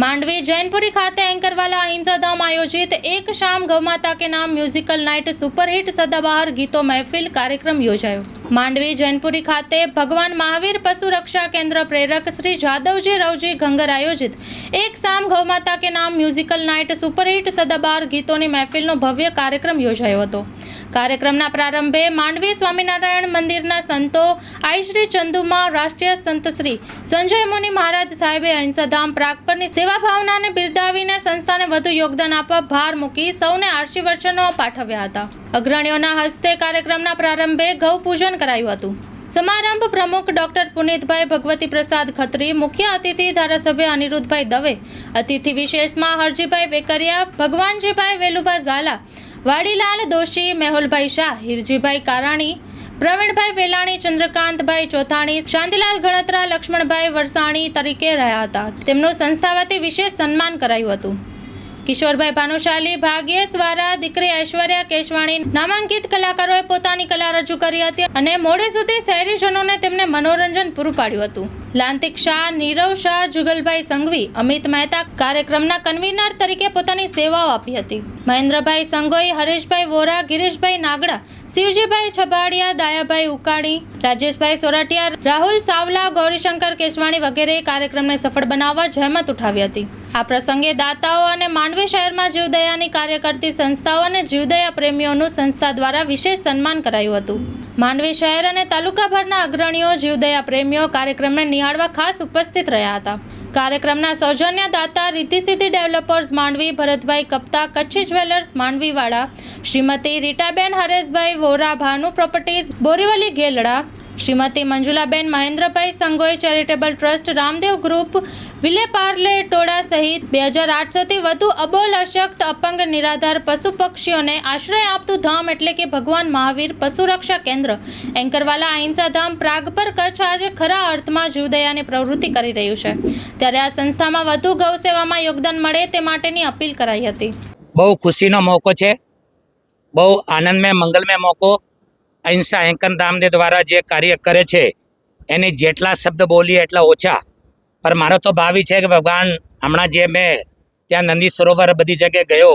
માંડવી જૈનપુરી ખાતે એન્કરવાલા અહિંસાધામ આયોજિત એક શામ ગૌમાતા કે નામ મ્યુઝિકલ નાઇટ સુપરહિટ સદાબહાર ગીતો મહેફિલ કાર્યક્રમ યોજાયો. માંડવી જૈનપુરી ખાતે ભગવાન મહાવીર પશુ રક્ષા કેન્દ્ર પ્રેરક શ્રી જાદવજી રવજી ગંગર આયોજિત એક શામ ગૌમાતા કે નામ મ્યુઝિકલ નાઇટ સુપરહિટ સદાબહાર ગીતોની મહેફિલનો ભવ્ય કાર્યક્રમ યોજાયો હતો. કાર્યક્રમના પ્રારંભે માંડવી સ્વામિનારાયણ મંદિરના સંતો આઈ શ્રી ચંદુમાં, રાષ્ટ્રીય સંત શ્રી સંજય મુનિ મહારાજ સાહેબે અહિંસાધામ પ્રાગ પરની સેવા ભાવનાને બિરદાવીને સંસ્થાને વધુ યોગદાન આપવા ભાર મૂકી સૌને આશીર્વચનો પાઠવ્યા હતા. અગ્રણીઓના હસ્તે કાર્યક્રમના પ્રારંભે ગૌ પૂજન કરાયું હતું. સમારંભ પ્રમુખ ડોક્ટર પુનિતભાઈ ભગવતી પ્રસાદ ખત્રી, મુખ્ય અતિથિ ધારાસભ્ય અનિરુદ્ધભાઈ દવે, અતિથિ વિશેષમાં હરજીભાઈ વેકરિયા, ભગવાનજીભાઈ વેલુભા ઝાલા વાડીલાલ, દોશી, મેહુલભાઈ શાહ, હિરજીભાઈ કારાણી, પ્રવીણભાઈ વેલાણી, ચંદ્રકાંતભાઈ ચોથાણી, શાંતિલાલ ગણત્રા, લક્ષ્મણભાઈ વરસાણી તરીકે રહ્યા હતા. તેમનું સંસ્થા વતી વિશેષ સન્માન કરાયું હતું. કિશોરભાઈ ભાનુશાલી, ભાગ્યેશ વારા, દીકરી ઐશ્વર્યા કેશવાણી, નામાંકિત કલાકારોએ પોતાની કલા રજૂ કરી હતી અને મોડે સુધી શહેરીજનોને તેમને મનોરંજન પૂરું પાડ્યું હતું. લાંતિક શાહ, નીરવ શાહ, જુગલભાઈ સંઘવી, અમિત મહેતા કાર્યક્રમના કન્વીનર તરીકે પોતાની સેવાઓ આપી હતી. મહેન્દ્રભાઈ સંગોઈ હરેશભાઈ વોરા, ગિરીશભાઈ નાગડા, શિવજીભાઈ છબાડિયા, ડાયાભાઈ ઉકાણી, રાજેશભાઈ સોરઠિયા, રાહુલ સાવલા, ગૌરીશંકર કેશવાણી વગેરે કાર્યક્રમને સફળ બનાવવા જહેમત ઉઠાવી હતી. આ પ્રસંગે દાતાઓ અને માંડવી શહેરમાં જીવદયાની કાર્ય કરતી સંસ્થાઓ અને જીવદયા પ્રેમીઓનું સંસ્થા દ્વારા વિશેષ સન્માન કરાયું હતું. માંડવી શહેર અને તાલુકાભરના અગ્રણીઓ, જીવદયા પ્રેમીઓ કાર્યક્રમને નિહાળવા ખાસ ઉપસ્થિત રહ્યા હતા. કાર્યક્રમના સૌજન્ય દાતા Riti developers Mandvi, Bharatbhai કપ્તા, Kutchi jewellers માંડવીવાળા, Shrimati Ritaben Hareshbhai Vora, Bhanu properties, Borivali Gelda Shrimati Manjulaben Mahendrabhai Sangoi charitable trust Ramdev group, Vile ટોળા સહિત બે હજાર આઠસોથી વધુ અબોલ અશક્ત અપંગ નિરાધાર પશુ પક્ષીઓને આશ્રય આપતું ધામ એટલે કે ભગવાન મહાવીર પશુ રક્ષા કેન્દ્ર. એન્કરવાલા અહિંસા ધામ પ્રાગ પર કચ્છ આજે ખરા અર્થમાં જીવદયાની પ્રવૃત્તિ કરી રહ્યું છે. ત્યારે આ સંસ્થામાં વધુ ગૌ સેવામાં યોગદાન મળે તે માટેની અપીલ કરાઈ હતી. બહુ ખુશીનો મોકો છે. બહુ આનંદમય, મંગલમય મોકો અહિંસા હેંકન રામદેવ દ્વારા જે કાર્ય કરે છે, એની જેટલા શબ્દ બોલીએ એટલા ઓછા. પણ મારો તો ભાવિ છે કે ભગવાન, હમણાં જે મેં ત્યાં નંદી સરોવર બધી જગ્યાએ ગયો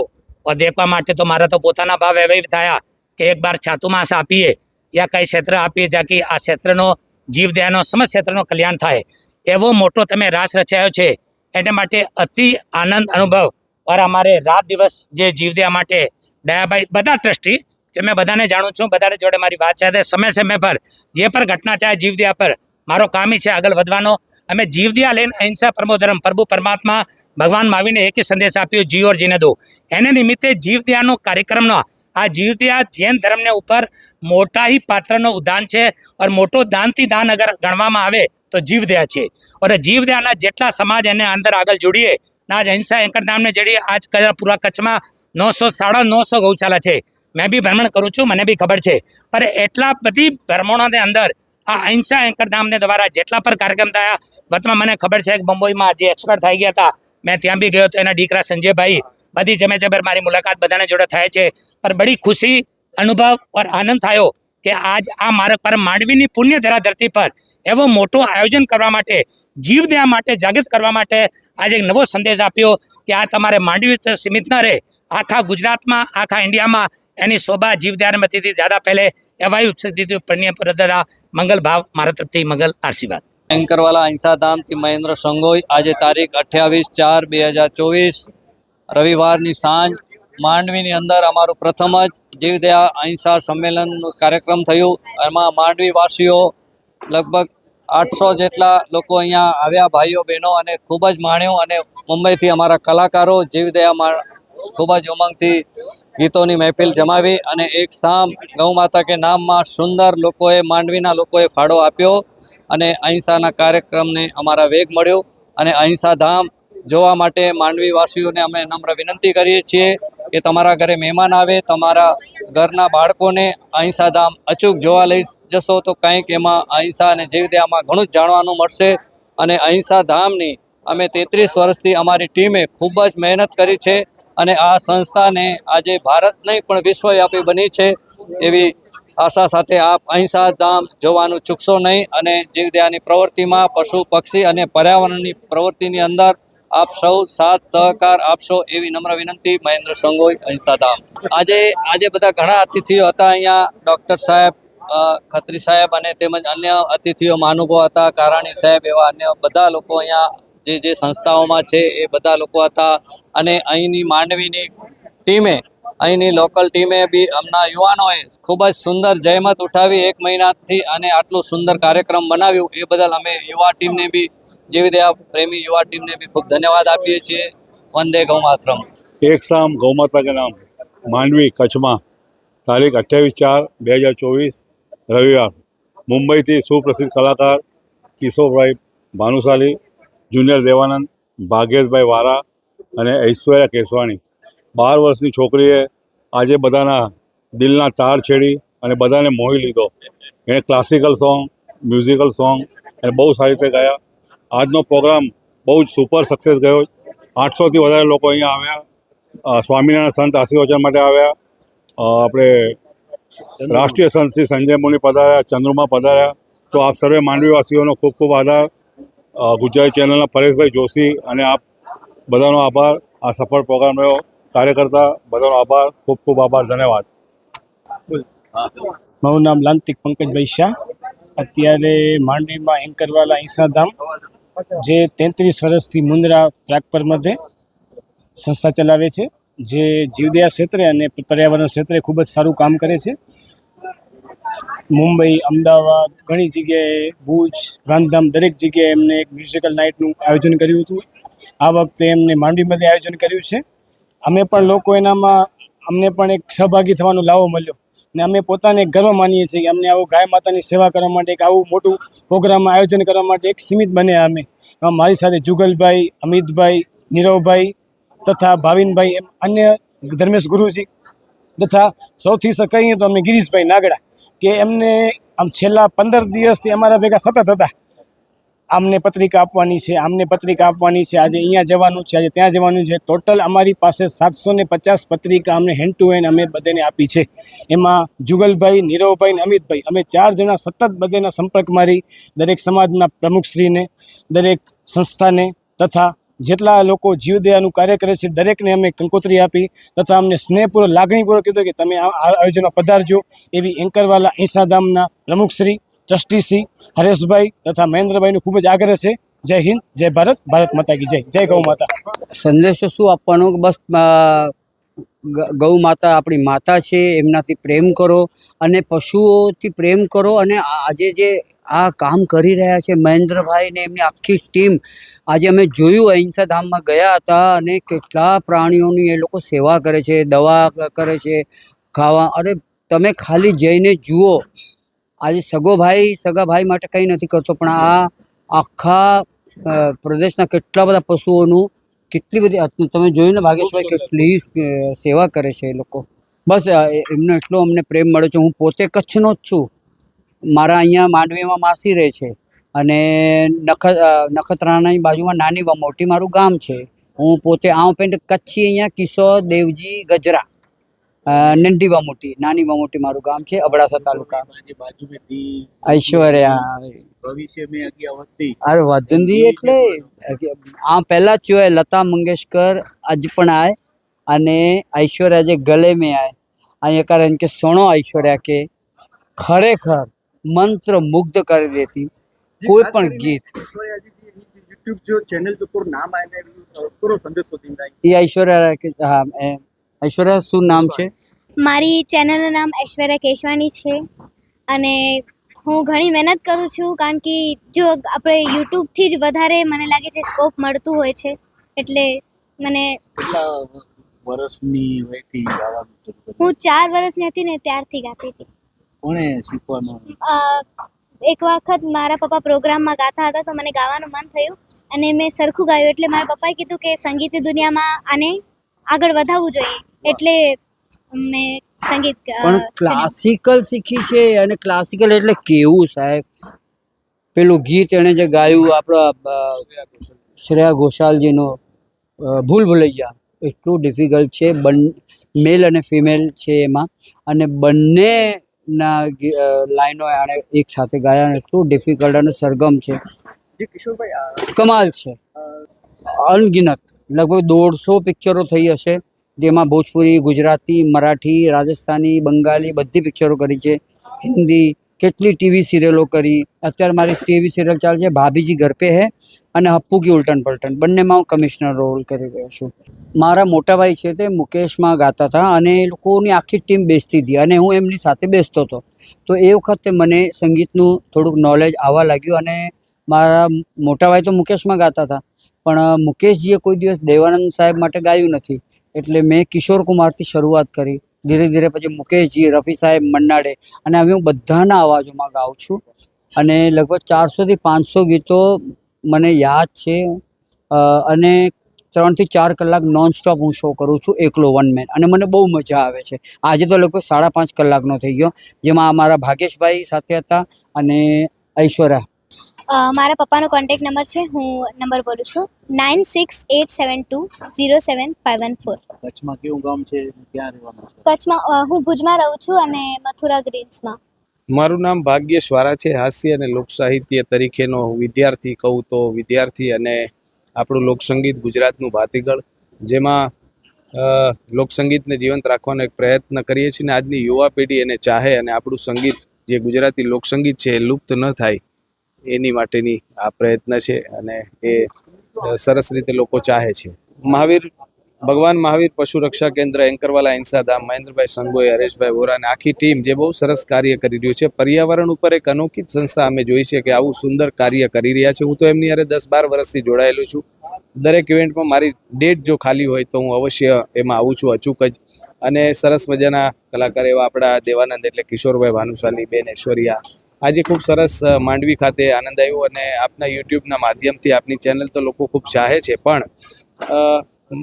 દેખવા માટે તો મારા તો પોતાના ભાવ એવા થયા કે એક બાર છાતુ માસ આપીએ, યા કઈ ક્ષેત્ર આપીએ જ્યાંથી આ ક્ષેત્રનો જીવદયાનો સમસ્ત ક્ષેત્રનો કલ્યાણ થાય. એવો મોટો તમે રાસ રચાયો છે, એને માટે અતિ આનંદ અનુભવ. પર અમારે રાત દિવસ જે જીવદયા માટે, દયાભાઈ બધા ટ્રસ્ટી કે મેં બધાને જાણું છું, બધાને જોડે મારી વાત છે. સમય સમય પર જે પર ઘટના ચાહે જીવદયા પર મારો કામ છે, આગળ વધવાનો. અમે જીવદયા લઈને અહિંસા પરમો ધર્મ, પ્રભુ પરમાત્મા ભગવાન માવીને એક સંદેશ આપ્યો, જીવ ઓર જીને દો. એને નિમિત્તે જીવદયાનો કાર્યક્રમનો આ જીવદયા જૈન ધર્મને ઉપર મોટા ही પાત્રનો ઉદાન છે ઓર મોટો દાનથી દાન અગર ગણવામાં આવે તો જીવદયા છે. ઓર જીવદયાના જેટલા સમાજ એને અંદર આગળ જોડીએ, ના અહિંસા એંકર ધામને જડીએ આજ પૂરા કચ્છમાં નવસો સાડા નવસો ગૌશાલા છે. મેં બી ભ્રમણ કરું છું, મને બી ખબર છે. પણ એટલા બધી ભ્રમણોની અંદર આ અહિંસા એંકર ધામને દ્વારા જેટલા પર કાર્યક્રમ થયા વતમાં મને ખબર છે કે મુંબઈમાં જે એક્સપર્ટ થઈ ગયા હતા, મેં ત્યાં બી ગયો તો એના દીકરા સંજયભાઈ, બધી જમે જબર મારી મુલાકાત બધાને જોડે થાય છે. પર બડી ખુશી, અનુભવ ઓર આનંદ થયો. કે આજ આ માર્ગ પર માંડવીની પુણ્ય ધરા ધરતી પર એવો મોટો આયોજન કરવા માટે જીવદયા માટે, જાગૃત કરવા માટે આજે એક નવો સંદેશ આપ્યો કે આ તમારે માંડવી સીમિત ન રહે. આખા ગુજરાતમાં, આખા ઇન્ડિયામાં એની શોભા જીવદયાનમતીથી જ્યાદા પહેલે એવાય દીધું. પુણ્ય પ્રદા મંગલ ભાવ મારા તરફથી મંગલ આશીર્વાદ. એન્કરવાલા અહિંસાધામથી મહેન્દ્ર સંગોઈ. આજે તારીખ અઠ્યાવીસ ચાર બે હજાર ચોવીસ. રવિવારની સાંજ માંડવીની અંદર અમારું પ્રથમ જ જીવદયા અહિંસા સંમેલનનું કાર્યક્રમ થયું. એમાં માંડવીવાસીઓ લગભગ આઠસો જેટલા લોકો અહીંયા આવ્યા, ભાઈઓ, બહેનો અને ખૂબ જ માણ્યો અને મુંબઈથી અમારા કલાકારો જીવદયામાં ખૂબ જ ઉમંગથી ગીતોની મહેફિલ જમાવી અને એક સામ ગૌ માતા કે નામમાં સુંદર લોકોએ, માંડવીના લોકોએ ફાળો આપ્યો અને અહિંસાના કાર્યક્રમને અમારા વેગ મળ્યો અને અહિંસા ધામ જોવા માટે માંડવીવાસીઓને અમે નમ્ર વિનંતી કરીએ છીએ કે તમારા ઘરે મહેમાન આવે, તમારા ઘરના બાળકોને અહિંસા ધામ અચૂક જોવા લઈ જશો તો કંઈક એમાં અહિંસા અને જીવદયામાં ઘણું જ જાણવાનું મળશે. અને અહિંસા ધામની અમે તેત્રીસ વર્ષથી અમારી ટીમે ખૂબ જ મહેનત કરી છે અને આ સંસ્થાને આજે ભારત નહીં, પણ વિશ્વવ્યાપી બની છે એવી આશા સાથે આપ અહિંસા ધામ જોવાનું ચૂકશો નહીં અને જીવદયાની પ્રવૃત્તિમાં પશુ પક્ષી અને પર્યાવરણની પ્રવૃત્તિની અંદર આપ સૌ સાથ સહકાર આપશો એવી નમ્ર વિનંતી, મહેન્દ્ર સંગોઈ અહિંસાધામ આજે આજે બધા ઘણા અતિથિઓ હતા અહીંયા, ડૉક્ટર સાહેબ ખત્રી સાહેબ અને તેમજ અન્ય અતિથિઓ, મહાનુભાવ હતા, કારાણી સાહેબ એવા અન્ય બધા લોકો અહીંયા, જે જે સંસ્થાઓમાં છે એ બધા લોકો હતા. અને અહીંની માંડવીની ટીમે, અહીંની લોકલ ટીમે બી હમણાં યુવાનોએ ખૂબ જ સુંદર જહેમત ઉઠાવી એક મહિનાથી અને આટલું સુંદર કાર્યક્રમ બનાવ્યું. એ બદલ અમે યુવા ટીમને બી જેવી રીતે આ પ્રેમી યુવા ટીમને બી ખૂબ ધન્યવાદ આપીએ છીએ. વંદે ગૌમાત્રમ. એક સામ ગૌમાતા કે નામ. માંડવી કચ્છમાં. તારીખ અઠ્યાવીસ ચાર બે હજાર ચોવીસ, રવિવાર. મુંબઈથી સુપ્રસિદ્ધ કલાકાર કિશોરભાઈ ભાનુશાલી, જુનિયર દેવાનંદ, ભાગેશભાઈ વારા અને ઐશ્વર્યા કેસવાણી. બાર વર્ષની છોકરીએ આજે બધાના દિલના તાર છેડી અને બધાને મોહી લીધો. એણે ક્લાસિકલ સોંગ મ્યુઝિકલ સોંગ અને બહુ સારી રીતે ગાયા. આજનો પ્રોગ્રામ બહુ જ સુપર સક્સેસ ગયો. આઠસોથી વધારે લોકો અહીંયા આવ્યા. સ્વામિનારાયણ સંત આશીર્વચન માટે આવ્યા. આપણે રાષ્ટ્રીય સંત શ્રી સંજય મુનિ પધાર્યા, ચંદ્રુમા પધાર્યા. તો આપ સર્વે માંડવીવાસીઓનો ખૂબ ખૂબ ગુજરાત ગુજરાતી ચેનલના પરેશભાઈ જોશી અને આપ બધાનો આભાર. આ સફળ પ્રોગ્રામ રહ્યો. કાર્યકર્તા, બધાનો આભાર. ખૂબ ખૂબ આભાર. ધન્યવાદ. મારું નામ લાંતિક પંકજભાઈ શાહ. અત્યારે માંડવીમાં એન્કરવાલા ઈસાધામ જે તેત્રીસ વર્ષથી મુન્દ્રા પ્રાગપર મધ્ય સંસ્થા ચલાવે છે, જે જીવદયા ક્ષેત્રે અને પર્યાવરણ ક્ષેત્રે ખૂબ જ સારું કામ કરે છે. મુંબઈ, અમદાવાદ, ઘણી જગ્યાએ ભુજ, ગાંધીધામ દરેક જગ્યાએ એમને એક મ્યુઝિકલ નાઇટનું આયોજન કર્યું હતું. આ વખતે એમને માંડવીમાંથી આયોજન કર્યું છે. અમે પણ લોકો એનામાં અમને પણ એક સહભાગી થવાનો લાવો મળ્યો. ને અમે પોતાને ગર્વ માનીએ છીએ કે અમને આવું ગાય માતાની સેવા કરવા માટે એક આવું મોટું પ્રોગ્રામ આયોજન કરવા માટે એક સીમિત બન્યા અમે. મારી સાથે જુગલભાઈ, અમિતભાઈ, નીરવભાઈ તથા ભાવિનભાઈ એમ અન્ય ધર્મેશ ગુરુજી તથા સૌથી કહીએ તો અમે ગિરીશભાઈ નાગડા કે એમને આમ છેલ્લા પંદર દિવસથી અમારા ભેગા સતત હતા. આમને પત્રિકા આપવાની છે, આમને પત્રિકા આપવાની છે. આજે અહીંયા જવાનું છે, આજે ત્યાં જવાનું છે. ટોટલ અમારી પાસે સાતસો પચાસ પત્રિકા અમને હેન્ડ ટુ હેન્ડ અમે બધાને આપી છે. એમાં જુગલભાઈ, નીરવભાઈ અને અમિતભાઈ, અમે ચાર જણા સતત બધાના સંપર્કમાં રહી દરેક સમાજના પ્રમુખશ્રીને દરેક સંસ્થાને તથા જેટલા લોકો જીવદયાનું કાર્ય કરે છે, દરેકને અમે કંકોત્રી આપી તથા અમને સ્નેહપૂર્વક, લાગણીપૂર્વક કીધું કે તમે આ આ આયોજનમાં પધારજો એવી એન્કરવાલા ઈસાધામના પ્રમુખશ્રી ટ્રસ્ટીશ્રી હરેશભાઈ તથા મહેન્દ્રભાઈનો ખૂબ જ આગ્રહ છે. જય હિન્દ, જય ભારત ભારત માતા કી જય. જય ગૌ માતા. સંદેશો શું આપવાનો? બસ ગૌ માતા આપણી માતા છે, એમનાથી પ્રેમ કરો અને પશુઓથી પ્રેમ કરો અને આજે જે આ કામ કરી રહ્યા છે મહેન્દ્રભાઈ ને એમની આખી ટીમ, આજે અમે જોયું, અહિંસા ધામમાં ગયા હતા અને કેટલા પ્રાણીઓની એ લોકો સેવા કરે છે, દવા કરે છે, ખાવા, અરે તમે ખાલી જઈને જુઓ આજે સગો ભાઈ સગા ભાઈ માટે કંઈ નથી કરતો પણ આ આખા પ્રદેશના કેટલા બધા પશુઓનું કેટલી બધી તમે જોયું ને ભાગેશભાઈ કેટલી સેવા કરે છે એ લોકો. બસ એમનો એટલો અમને પ્રેમ મળે છે. હું પોતે કચ્છનો જ છું. મારા અહીંયા માંડવીમાં માસી રહે છે. અને નખ નખત્રાણાની બાજુમાં નાની મોટી મારું ગામ છે. હું પોતે આ પેન્ટ કચ્છી અહીંયા કિશોર દેવજી ગજરા. નંદી વામોટી નાની વામોટી મારું ગામ છે અબડાસા તાલુકા. ઐશ્વર્યા. એટલે આ પહેલા જ જોયે લતા મંગેશકર આજ પણ આય અને ઐશ્વર્યા જે ગલે મેં આય. અહીંયા કારણ કે સોણો ઐશ્વર્યા કે ખરેખર મંત્ર મુગ્ધ કરી દેતી કોઈ પણ ગીત. યુટ્યુબ જો ચેનલ ઐશ્વર્યા કે હા ઐશ્વર્યા શું નામ છે? મારી ચેનલનું નામ ઐશ્વર્યા કેશવાણી છે અને હું ઘણી મહેનત કરું છું કારણ કે જો આપણે યુટ્યુબથી જ વધારે મને લાગે છે સ્કોપ મળતું હોય છે એટલે મને વર્ષની વયથી ગાવાનું હું ચાર વર્ષની હતી ને ત્યારથી ગાતી હતી. કોણે શીખવાનું? એક વખત મારા પપ્પા પ્રોગ્રામમાં ગાતા હતા તો મને ગાવાનું મન થયું અને મેં સરખું ગાયું એટલે મારા પપ્પાએ કીધું કે સંગીત દુનિયામાં આને આગળ વધાવવું જોઈએ. એટલે મેં સંગીત પણ ક્લાસિકલ શીખી છે અને ક્લાસિકલ એટલે કેવું સાહેબ? પેલું ગીત એણે જે ગાયું આપણા શ્રેયા ઘોષાલજીનો ભૂલ ભૂલૈયા. એટલું ડિફિકલ્ટ છે બન મેલ અને ફિમેલ છે એમાં. અને બંનેના લાઈનો એણે એક સાથે ગાયા અને એટલું ડિફિકલ્ટ અને સરગમ છે. કમાલ છે. અનગિનત. લગભગ દોઢસો પિક્ચરો થઈ હશે. જેમાં ભોજપુરી, ગુજરાતી, મરાઠી, રાજસ્થાની, બંગાળી બધી પિક્ચરો કરી છે. હિન્દી, કેટલી ટીવી સિરિયલો કરી. અત્યારે મારી ટીવી સિરિયલ ચાલે છે ભાભીજી ઘર પે હે અને હપ્પુ કી ઉલટન પલટન. બંનેમાં હું કમિશનર રોલ કરી રહ્યો છું. મારા મોટા ભાઈ છે તે મુકેશમાં ગાતા હતા અને એ લોકોની આખી ટીમ બેસતી હતી અને હું એમની સાથે બેસતો હતો. તો એ વખતે મને સંગીતનું થોડુંક નોલેજ આવવા લાગ્યું અને મારા મોટા ભાઈ તો મુકેશમાં ગાતા હતા. પણ મુકેશજીએ કોઈ દિવસ દેવાનંદ સાહેબ માટે ગાયું નથી. એટલે મેં કિશોર કુમારથી શરૂઆત કરી. ધીરે ધીરે પછી મુકેશજી, રફી સાહેબ મન્નાડે અને હવે હું બધાના અવાજોમાં ગાઉં છું. અને લગભગ ચારસોથી પાંચસો ગીતો મને યાદ છે. અને ત્રણથી ચાર કલાક નોન સ્ટોપ હું શો કરું છું એકલો વન મેન. અને મને બહુ મજા આવે છે. આજે તો લગભગ સાડા પાંચ કલાકનો થઈ ગયો, જેમાં અમારા ભાગેશભાઈ સાથે હતા અને ઐશ્વર્યા. મારા પપ્પાનો કોન્ટેક્ટ નંબર છે હું નંબર બોલું છું nine six eight seven two zero seven five one four કચ્છમાં કેવું ગામ છે ક્યાં રહેવાનું કચ્છમાં હું ભુજમાં રહું છું અને મથુરા ગ્રીન્સમાં. મારું નામ ભાગ્યેશ વારા છે હાસ્ય અને લોકસાહિત્ય તરીકેનો વિદ્યાર્થી કહું તો વિદ્યાર્થી અને આપણું લોકસંગીત ગુજરાતનું ભાતીગળ જેમાં લોકસંગીતને જીવંત રાખવાનો એક પ્રયત્ન કરીએ છીએ અને આજની યુવા પેઢી એને ચાહે અને આપણું સંગીત જે ગુજરાતી લોકસંગીત છે એ લુપ્ત ન થાય. એની માટેની આ પ્રયત્ન છે અને એ સરસ રીતે લોકો ચાહે છે. મહાવીર, ભગવાન મહાવીર પશુ રક્ષા કેન્દ્ર, એન્કરવાલા હિંસાધામ મહેન્દ્રભાઈ સંગોઈ, હરેશભાઈ વોરા અને આખી ટીમ જે બહુ સરસ કાર્ય કરી રહ્યું છે. પર્યાવરણ ઉપર એક અનોખી સંસ્થા અમે જોઈ છે કે આવું સુંદર કાર્ય કરી રહ્યા છે. હું તો એમની અરે દસ બાર વર્ષથી જોડાયેલો છું. દરેક ઇવેન્ટમાં મારી ડેટ જો ખાલી હોય તો હું અવશ્ય એમાં આવું છું અચૂક જ. અને સરસ મજાના કલાકાર એવા આપણા દેવાનંદ એટલે કિશોરભાઈ ભાનુશાલી, બેન ઐશ્વર્યા આજે ખૂબ સરસ માંડવી ખાતે આનંદ આવ્યો અને આપના યુટ્યુબના માધ્યમથી આપની ચેનલ તો લોકો ખૂબ ચાહે છે. પણ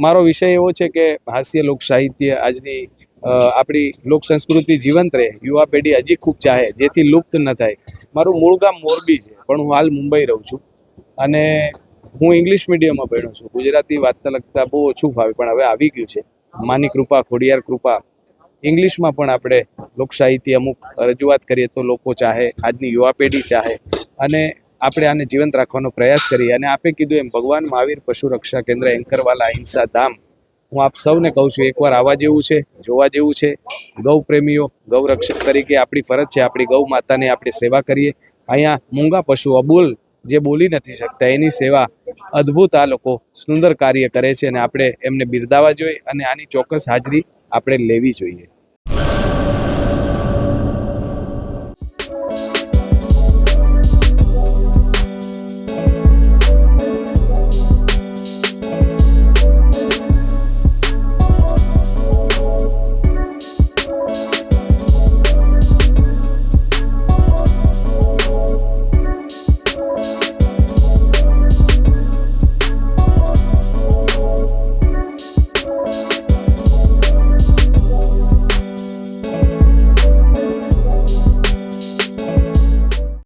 મારો વિષય એવો છે કે હાસ્ય લોક સાહિત્ય આજની આપણી લોક સંસ્કૃતિ જીવંત રહે. યુવા પેઢી હજી ખૂબ ચાહે, જેથી લુપ્ત ન થાય. મારું મૂળ ગામ મોરબી છે, પણ હું હાલ મુંબઈ રહું છું. અને હું ઇંગ્લિશ મીડિયમમાં ભણ્યો છું. ગુજરાતી વાંચતા લખતા બહુ ઓછું ફાવે પણ હવે આવી ગયું છે. માની કૃપા, ખોડિયાર કૃપા ઇંગ્લિશમાં પણ આપણે લોકશાહીથી અમુક રજૂઆત કરીએ તો લોકો ચાહે, આજની યુવા પેઢી ચાહે અને આપણે આને જીવંત રાખવાનો પ્રયાસ કરીએ. અને આપે કીધું એમ, ભગવાન મહાવીર પશુ રક્ષા કેન્દ્ર, એન્કરવાલા અહિંસા ધામ. હું આપ સૌને કહું છું, એકવાર આવવા જેવું છે, જોવા જેવું છે. ગૌ પ્રેમીઓ, ગૌ રક્ષક તરીકે આપણી ફરજ છે, આપણી ગૌ માતાની આપણે સેવા કરીએ. અહીંયા મૂંગા પશુ અબોલ જે બોલી નથી શકતા, એની સેવા અદ્ભુત આ લોકો સુંદર કાર્ય કરે છે અને આપણે એમને બિરદાવવા જોઈએ અને આની ચોક્કસ હાજરી આપણે લેવી જોઈએ.